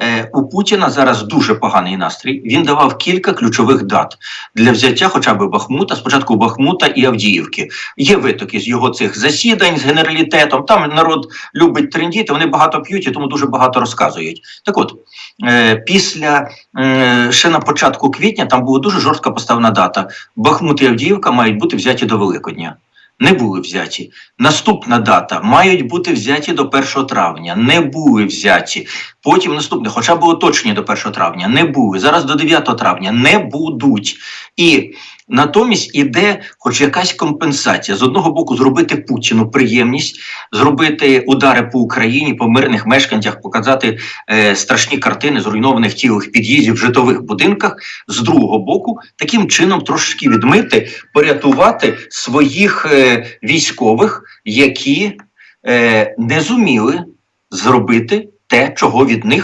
Е, у Путіна зараз дуже поганий настрій. Він давав кілька ключових дат для взяття, хоча б Бахмута, спочатку Бахмута і Авдіївки. Є витоки з його цих засідань з генералітетом. Там народ любить трендіти, вони багато п'ють і тому дуже багато розказують. Так от, е, після ще на початку квітня там була дуже жорстка поставна дата. Бахмут і Авдіївка мають бути взяті до Великодня. Не були взяті. Наступна дата мають бути взяті до 1 травня. Не були взяті. Потім наступне, хоча б точні до 1 травня, не були. Зараз до 9 травня не будуть. І натомість іде хоч якась компенсація. З одного боку, зробити Путіну приємність, зробити удари по Україні, по мирних мешканцях, показати е, страшні картини зруйнованих цілих під'їздів в житлових будинках. З другого боку, таким чином трошки відмити, порятувати своїх е, військових, які е, не зуміли зробити те, чого від них